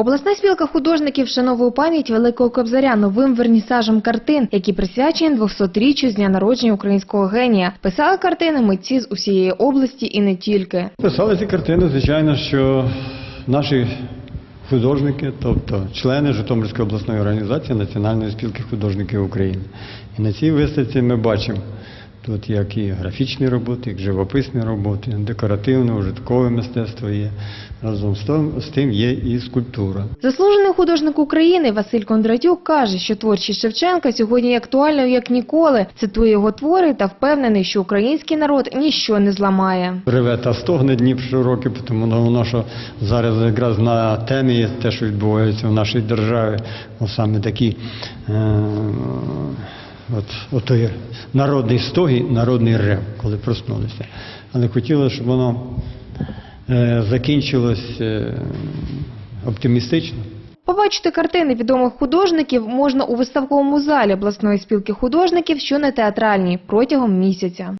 Обласна спілка художників вшановує пам'ять Великого Кобзаря новим вернісажем картин, які присвячені 200-річчю з дня народження українського генія. Писали картини митці з усієї області і не тільки. Писали ці картини, звичайно, що наші художники, тобто члени Житомирської обласної організації Національної спілки художників України. І на цій виставці ми бачимо тут як і графічні роботи, як живописні роботи, декоративне, ужиткове мистецтво є. Разом з тим, з тим є і скульптура. Заслужений художник України Василь Кондратюк каже, що творчість Шевченка сьогодні є актуальною як ніколи. Цитує його твори та впевнений, що український народ ніщо не зламає. Реве та стогне Дніп щороки, тому воно, що зараз якраз на темі те, що відбувається в нашій державі, саме такі е, от, от той народний стогій, народний рев, коли проснулися. Але хотілося, щоб воно е, закінчилось е, оптимістично. Побачити картини відомих художників можна у виставковому залі обласної спілки художників, що на театральній протягом місяця.